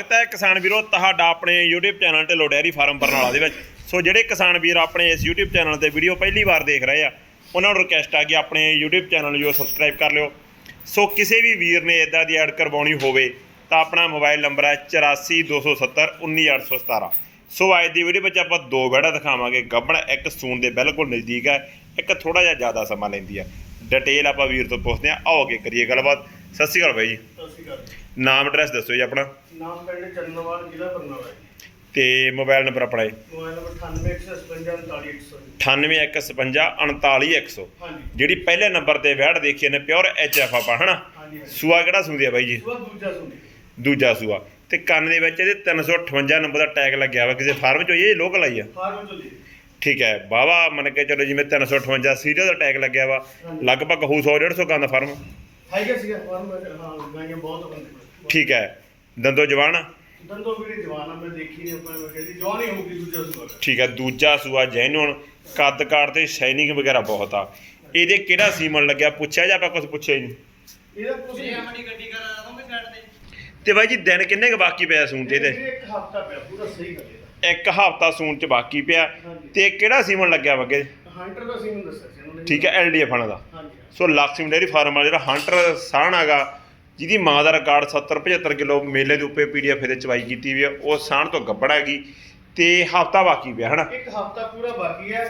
ਸਵਾਗਤ ਹੈ ਕਿਸਾਨ ਵੀਰੋ, ਤੁਹਾਡਾ ਆਪਣੇ YouTube ਚੈਨਲ 'ਤੇ ਲੋਡੈਰੀ ਫਾਰਮ ਬਰਨਾਲਾ ਦੇ ਵਿੱਚ। ਸੋ ਜਿਹੜੇ ਕਿਸਾਨ ਵੀਰ ਆਪਣੇ ਇਸ YouTube ਚੈਨਲ ਤੇ ਵੀਡੀਓ ਪਹਿਲੀ ਵਾਰ ਦੇਖ ਰਹੇ ਆ, ਉਹਨਾਂ ਨੂੰ ਰਿਕਵੈਸਟ ਆ ਕਿ ਆਪਣੇ YouTube ਚੈਨਲ ਨੂੰ ਜੋ ਸਬਸਕ੍ਰਾਈਬ ਕਰ ਲਿਓ। ਸੋ ਕਿਸੇ ਵੀ ਵੀਰ ਨੇ ਇਦਾਂ ਦੀ ਐਡ ਕਰਵਾਉਣੀ ਹੋਵੇ, ਤਾਂ ਆਪਣਾ ਮੋਬਾਈਲ ਨੰਬਰ ਹੈ 8427191817 ਸੋ ਅੱਜ ਦੀ ਵੀਡੀਓ ਵਿੱਚ ਆਪਾਂ ਦੋ ਬੈੜਾ ਦਿਖਾਵਾਂਗੇ। ਗੱਬੜ ਇੱਕ ਸੂਨ ਦੇ ਬਿਲਕੁਲ ਨਜ਼ਦੀਕ ਹੈ, ਇੱਕ ਥੋੜਾ ਜਿਹਾ ਜ਼ਿਆਦਾ ਸਮਾਂ ਲੈਂਦੀ ਹੈ। ਡਿਟੇਲ ਆਪਾਂ ਵੀਰ ਤੋਂ ਪੁੱਛਦੇ ਹਾਂ। ਆਓ ਅੱਗੇ ਕਰੀਏ ਗੱਲਬਾਤ। ਸਤਿ ਸ਼੍ਰੀ ਅਕਾਲ ਬਾਈ ਜੀ। ਸਤਿ ਸ਼੍ਰੀ ਅਕਾਲ। ਨਾਮ ਐਡਰੈਸ ਦੱਸੋ ਜੀ ਆਪਣਾ। ਨਾਮ ਪਿੰਡ ਚੰਨਵਾਲ ਜ਼ਿਲ੍ਹਾ ਬਰਨਾਲਾ ਹੈ ਤੇ ਮੋਬਾਈਲ ਨੰਬਰ ਆਪਣਾ ਜੀ। ਮੋਬਾਈਲ ਨੰਬਰ 9815549100 9815549100 ਹਾਂਜੀ। ਜਿਹੜੀ ਪਹਿਲੇ ਨੰਬਰ ਤੇ ਵੈੜ ਦੇਖੀ ਨੇ ਪਿਓਰ ਐਫ ਆਪਾਂ ਹਨਾ? ਹਾਂਜੀ ਹਾਂਜੀ। ਸੂਆ ਕਿਹੜਾ ਸੂੰਦੀ ਆ ਬਾਈ ਜੀ? ਦੂਜਾ ਸੁਣੀ ਦੂਜਾ ਸੂਆ। ਤੇ ਕੰਨ ਦੇ ਵਿੱਚ ਇਹਦੇ 358 ਨੰਬਰ ਦਾ ਟੈਗ ਲੱਗਿਆ ਵਾ ਕਿਸੇ ਫਾਰਮ ਚੋਂ ਇਹ ਲੋਕਲ ਆਈ ਆ ਫਾਰਮ ਤੋਂ ਲਈ ਠੀਕ ਹੈ ਬਾਵਾ ਮੰਨ ਕੇ ਚਲੋ ਜਿਵੇਂ 358 ਸੀਰੀਅਲ ਦਾ ਟੈਗ ਲੱਗਿਆ ਵਾ। ਲਗਭਗ ਹੋਊ 100 150 ਕੰਨ ਦਾ ਫਾਰਮ। ਹੈਗਾ ਸੀਗਾ ਫਾਰਮ ਹਾਂ ਗਾਈਆਂ ਬਹੁਤ ਬੰਦੇ ਠੀਕ ਹੈ। ਦੰਦੋ ਜਵਾਨ? ਦੰਦੋ ਵੀਰੇ ਜਵਾਨ ਆ ਮੈਂ ਦੇਖੀ ਨਹੀਂ ਆਪਾਂ ਮੈਂ ਕਹਿੰਦੀ ਜਵਾਨ ਹੀ ਹੋਊਗੀ ਦੂਜਾ ਸੁਆ। ਠੀਕ ਹੈ ਦੂਜਾ ਸੂਆ ਜੈਨੂਨ ਕੱਦ ਕਾਠ ਤੇ ਸ਼ਾਈਨਿੰਗ ਵਗੈਰਾ ਬਹੁਤ ਆ। ਇਹਦੇ ਕਿਹੜਾ ਸੀਮਨ ਲੱਗਿਆ? ਪੁੱਛਿਆ ਜਾਂ ਆਪਾਂ ਕੁਝ ਪੁੱਛਿਆ ਹੀ ਨਹੀਂ ਇਹਦਾ ਕੁਝ ਇਹ ਆਪਣੀ ਗੱਡੀ ਕਰਾ ਦੋਗੇ ਸਾਈਡ ਤੇ? ਤੇ ਬਾਈ ਜੀ ਦਿਨ ਕਿੰਨੇ ਕੁ ਬਾਕੀ ਪਿਆ ਸੂਣ ਤੇ ਇਹਦੇ? ਇੱਕ ਹਫਤਾ ਪਿਆ ਪੂਰਾ ਸਹੀ ਕਰੇ ਇੱਕ ਹਫਤਾ ਸੂਣ ਚ ਬਾਕੀ ਪਿਆ। ਤੇ ਕਿਹੜਾ ਸੀਮਨ ਲੱਗਿਆ ਵਗੇ ਹੰਟਰ ਦਾ ਸੀ ਮੈਨੂੰ ਦੱਸਿਆ ਸੀ ਉਹਨਾਂ ਨੇ। ਠੀਕ ਹੈ ਐਲਡੀਐਫ ਦਾ। ਹਾਂਜੀ। ਸੋ ਲਕਸ਼ਮੀ ਡੇਅਰੀ ਫਾਰਮ ਵਾਲਾ ਜਿਹੜਾ ਹੰਟਰ ਸਾਹਣ ਹੈਗਾ ਜਿਹਦੀ ਮਾਂ ਦਾ ਰਿਕਾਰਡ 70 75 ਕਿਲੋ ਮੇਲੇ ਦੇ ਉੱਪਰ ਪੀਡੀਐਫ ਦੇ ਚਵਾਈ ਕੀਤੀ ਵੀ ਆ ਉਹ ਸਾਹਣ ਤੋਂ ਗੱਬੜ ਹੈਗੀ ਤੇ ਹਫਤਾ ਬਾਕੀ ਪਿਆ ਹਨਾ? ਇੱਕ ਹਫਤਾ ਪੂਰਾ ਬਾਕੀ ਹੈ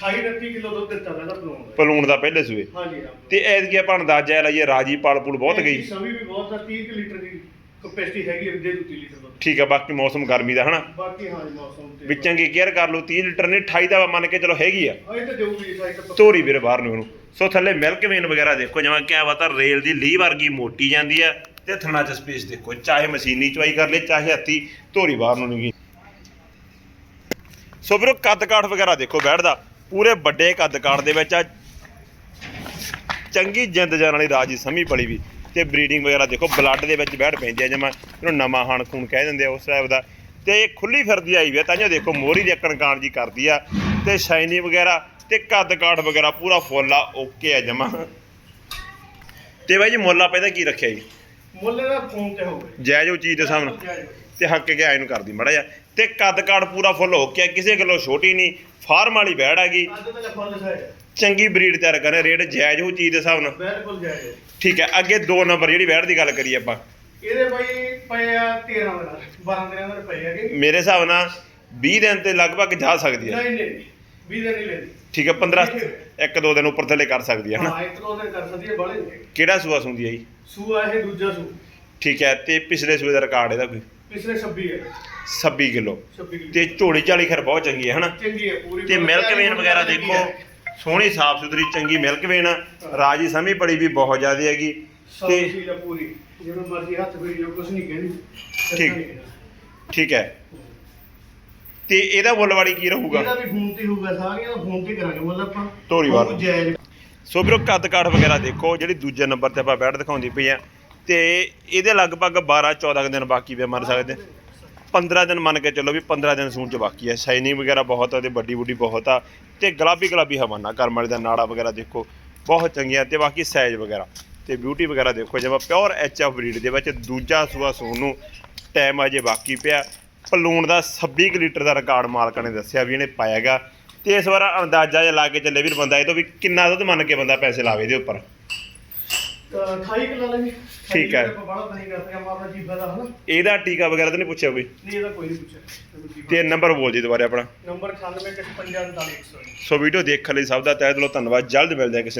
28 29 ਕਿਲੋ ਦੁੱਧ ਦਿੱਤਾ ਮੈਂ ਤਾਂ ਬਣਾਉਣ ਦਾ। ਪਲੂਣ ਦਾ ਪਹਿਲੇ ਸੂਏ। ਹਾਂਜੀ ਹਾਂ। ਤੇ ਐਤਕੀ ਆਪਾਂ ਅੰਦਾਜ਼ਾ ਲਾਈਏ ਰਾਜੀ ਪਾਲਪੂਲ ਬਹੁਤ ਗਈ। ਸਮੀ ਵੀ ਬਹੁਤ ਆ 30 ਕੁ ਲੀਟਰ ਦੀ ਕਪੈਸਿਟੀ ਹੈਗੀ ਹੈ ਦੇ 30 ਲੀਟਰ ਦੁੱਧ। ਠੀਕ ਆ ਬਾਕੀ ਮੌਸਮ ਗਰਮੀ ਦਾ ਹਨਾ? ਬਾਕੀ ਹਾਂ ਮੌਸਮ ਤੇ ਵਿੱਚਾਂ ਕੀ ਕੇਅਰ ਕਰ ਲਓ 30 ਲੀਟਰ ਨਹੀਂ 28 ਦਾ ਮੰਨ ਕੇ ਚਲੋ ਹੈਗੀ ਆ। ਅਜੇ ਤਾਂ ਦੇਊਗੀ ਸਾਈਡ ਤੇ ਧੋਰੀ ਵੀਰੇ ਬਾਹਰ ਨੂੰ ਉਹਨੂੰ ਸੋ ਥੱਲੇ ਮਿਲਕ ਵੇਨ ਵਗੈਰਾ ਦੇਖੋ, ਜਿਵੇਂ ਕਿਹਾ ਵਾ ਤਾਂ ਰੇਲ ਦੀ ਲੀਹ ਵਰਗੀ ਮੋਟੀ ਜਾਂਦੀ ਆ ਤੇ ਥਣਾ ਚ ਸਪੇਸ ਦੇਖੋ, ਚਾਹੇ ਮਸ਼ੀਨੀ ਚਵਾਈ ਕਰ ਲੇ, ਚਾਹੇ ਹੱਥੀ ਧੋਰੀ ਬਾਹਰ ਨੂੰ ਨਹੀਂ ਗਈ ਸੋ ਵੀਰੋ ਕੱਦ ਕਾਠ ਵਗੈਰਾ ਦੇਖੋ ਬੈਠਦਾ, ਪੂਰੇ ਵੱਡੇ ਕੱਦ ਕਾਠ ਦੇ ਵਿੱਚ ਆ। ਚੰਗੀ ਜਿੰਦ ਜਾਨ ਵਾਲੀ ਰਾਜੀ ਸਮੀ ਪਲੀ ਵੀ ਤੇ ਬਰੀਡਿੰਗ ਵਗੈਰਾ ਦੇਖੋ ਬਲੱਡ ਦੇ ਵਿੱਚ ਬੈਠ ਪੈਂਦੀ ਆ ਜਮਾ ਇਹਨੂੰ ਨਵਾਂ ਹਣ ਖੂਨ ਕਹਿ ਦਿੰਦੇ ਆ ਉਸ ਟਾਈਪ ਦਾ। ਤੇ ਇਹ ਖੁੱਲੀ ਫਿਰਦੀ ਆਈ ਵੀ ਆ, ਤਾਂ ਜੋ ਦੇਖੋ, ਮੋਰੀ ਦੇ ਕਾਣ ਜੀ ਕਰਦੀ ਆ। ਤੇ ਸ਼ਾਈਨੀ ਵਗੈਰਾ ਤੇ ਕੱਦ ਕਾਠ ਵਗੈਰਾ ਪੂਰਾ ਫੁੱਲ ਆ ਓਕੇ ਆ ਜਮਾ। ਤੇ ਬਾਈ ਜੀ ਮੁੱਲ ਆਪਾਂ ਇਹਦਾ ਕੀ ਰੱਖਿਆ ਜੀ? ਮੁੱਲ ਦਾ ਫੋਨ ਤੇ ਹੋਵੇ ਜਾਇਜ਼ ਉਹ ਚੀਜ਼ ਦੇ ਸਾਹਮਣੇ। ਤੇ ਹੱਕ ਕੇ ਆਏ ਨੂੰ ਕਰਦੀ ਮੜਾ ਜਾ ਤੇ ਕੱਦ ਕਾਠ ਪੂਰਾ ਫੁੱਲ ਹੋ ਕੇ ਕਿਸੇ ਕਿਲੋ ਛੋਟੀ ਨਹੀਂ ਫਾਰਮ ਵਾਲੀ ਬੈੜ ਹੈਗੀ ਹੈ। ਚੰਗੀ ਬਰੀਡ ਤਿਆਰ ਕਰੇ ਰੇਟ ਜਾਇਜ਼ ਉਹ ਚੀਜ਼ ਦੇ ਹਿਸਾਬ ਨਾਲ ਬਿਲਕੁਲ ਜਾਇਜ਼। ਠੀਕ ਹੈ ਅੱਗੇ ਦੋ ਨੰਬਰ ਜਿਹੜੀ ਬੈੜ ਦੀ ਗੱਲ ਕਰੀਏ ਆਪਾਂ। ਇਹਦੇ ਬਾਈ ਪਏ ਆ 13 ਦਿਨ 12 ਦਿਨਾਂ ਦੇ ਪਏ ਹੈਗੇ। ਮੇਰੇ ਹਿਸਾਬ ਨਾਲ 20 ਦਿਨ ਤੇ ਲਗਭਗ ਜਾ ਸਕਦੀ ਹੈ। ਨਹੀਂ ਨਹੀਂ। 20 ਦਿਨ ਹੀ ਲੈਂਦੀ ਠੀਕ ਹੈ 15 ਇੱਕ ਦੋ ਦਿਨ ਉੱਪਰ ਥੱਲੇ ਕਰ ਸਕਦੀ ਹੈ ਹਨਾ? ਹਾਂ ਇੱਕ ਦੋ ਦਿਨ ਕਰ ਸਕਦੀ ਹੈ ਬਾਲੇ ਕਿਹੜਾ ਸੂਆ ਸੁੰਦੀ ਹੈ ਜੀ? ਸੂਆ ਇਹ ਦੂਜਾ ਸੂ। ਠੀਕ ਹੈ ਤੇ ਪਿਛਲੇ ਸੂਏ ਦਾ ਰਿਕਾਰਡ ਇਹਦਾ ਕੋਈ? ਪਿਛਲੇ 26 ਹੈ। 26 ਕਿਲੋ। 26 ਕਿਲੋ। ਤੇ ਝੋਲੀ ਝਾਲੀ ਖੈਰ ਬਹੁਤ ਚੰਗੀ ਹੈ ਹਨਾ? ਚੰਗੀ ਹੈ ਪੂਰੀ ਤੇ ਮਿਲਕ ਵੇਨ ਵਗੈਰਾ ਦੇਖੋ ਸੋਹਣੀ ਸਾਫ਼ ਸੁਥਰੀ ਚੰਗੀ ਮਿਲਕ ਵੇਨ। ਰਾਜੀ ਸਮੀ ਪੜੀ ਵੀ ਬਹੁਤ ਜ਼ਿਆਦਾ ਹੈਗੀ। ਤੇ ਪੂਰੀ। ਜਿਵੇਂ ਮਰਜ਼ੀ ਹੱਥ ਫੇਰੀ ਜੋ ਕੁਝ ਨਹੀਂ ਕਹਿੰਦੀ ਠੀਕ। ਠੀਕ ਹੈ। ਤੇ ਇਹਦਾ ਮੁੱਲਵਾੜੀ ਕੀ ਰਹੂਗਾ? ਇਹਦਾ ਵੀ ਫੋਨ ਤੇ ਹੋਊਗਾ ਸਾਰੀਆਂ ਦਾ ਫੋਨ ਤੇ ਕਰਾਂਗੇ ਮਤਲਬ ਆਪਾਂ। ਧੋਰੀ ਵਾਰ। ਉਹ ਜਾਇਜ਼ ਸੋ ਵੀਰੋ ਕੱਦ ਕਾਠ ਵਗੈਰਾ ਦੇਖੋ ਜਿਹੜੀ ਦੂਜੇ ਨੰਬਰ ਤੇ ਆਪਾਂ ਬੈਠ ਦਿਖਾਉਂਦੀ ਪਈ ਆ। ਤੇ ਇਹਦੇ ਲਗਭਗ 12 14 ਦਿਨ ਬਾਕੀ ਵੀ ਮੰਨ ਸਕਦੇ। 15 ਦਿਨ ਮੰਨ ਕੇ ਚੱਲੋ ਵੀ 15 ਦਿਨ ਸੂਣ ਚ ਬਾਕੀ ਆ। ਸ਼ਾਈਨਿੰਗ ਵਗੈਰਾ ਬਹੁਤ ਆ ਤੇ ਵੱਡੀ ਵੱਡੀ ਬਹੁਤ ਆ। ਤੇ ਗੁਲਾਬੀ ਗੁਲਾਬੀ ਹਵਾਨਾ ਕਰਮ ਵਾਲੇ ਦਾ ਨਾੜਾ ਵਗੈਰਾ ਦੇਖੋ ਬਹੁਤ ਚੰਗੀਆਂ ਤੇ ਬਾਕੀ ਸਾਈਜ਼ ਵਗੈਰਾ ਤੇ ਬਿਊਟੀ ਵਗੈਰਾ ਦੇਖੋ ਜਿਵੇਂ ਪਿਓਰ ਐਚ ਐਫ ਬਰੀਡ ਦੇ ਵਿੱਚ ਦੂਜਾ ਸੂਆ ਸੂਣ ਨੂੰ ਟਾਈਮ ਅਜੇ ਬਾਕੀ ਪਿਆ। ਪਲੂਣ ਦਾ 26 ਕੁ ਲੀਟਰ ਦਾ ਰਿਕਾਰਡ ਮਾਲਕਾਂ ਨੇ ਦੱਸਿਆ ਵੀ ਇਹਨੇ ਪਾਇਆਗਾ ਤੇ ਇਸ ਵਾਰ ਅੰਦਾਜ਼ਾ ਜਿਹਾ ਲਾ ਕੇ ਚੱਲੇ ਵੀ ਬੰਦਾ ਇਹ ਤੋਂ ਵੀ ਕਿੰਨਾ ਦੁੱਧ ਮੰਨ ਕੇ ਬੰਦਾ ਪੈਸੇ ਲਾਵੇ ਇਹਦੇ ਉੱਪਰ? ਤਾਂ 28 ਕਿਲੋ ਲੈਣੀ ਠੀਕ ਹੈ। ਬੜਾ ਕਰਦੇ ਜੀਬਾ ਦਾ ਹਨਾ। ਇਹਦਾ ਟੀਕਾ ਵਗੈਰਾ ਤਾਂ ਨਹੀਂ ਪੁੱਛਿਆ ਕੋਈ? ਨਹੀਂ ਇਹਦਾ ਕੋਈ ਨਹੀਂ ਪੁੱਛਿਆ। ਤੇ ਨੰਬਰ ਬੋਲ ਜੀ ਦੁਬਾਰਾ ਆਪਣਾ। ਨੰਬਰ 98 55 41 ਸੋ ਵੀਡੀਓ ਦੇਖਣ ਲਈ ਸਭ ਦਾ ਤਹਿ ਦਿਲੋਂ ਧੰਨਵਾਦ। ਜਲਦ ਮਿਲਦੇ ਹਾਂ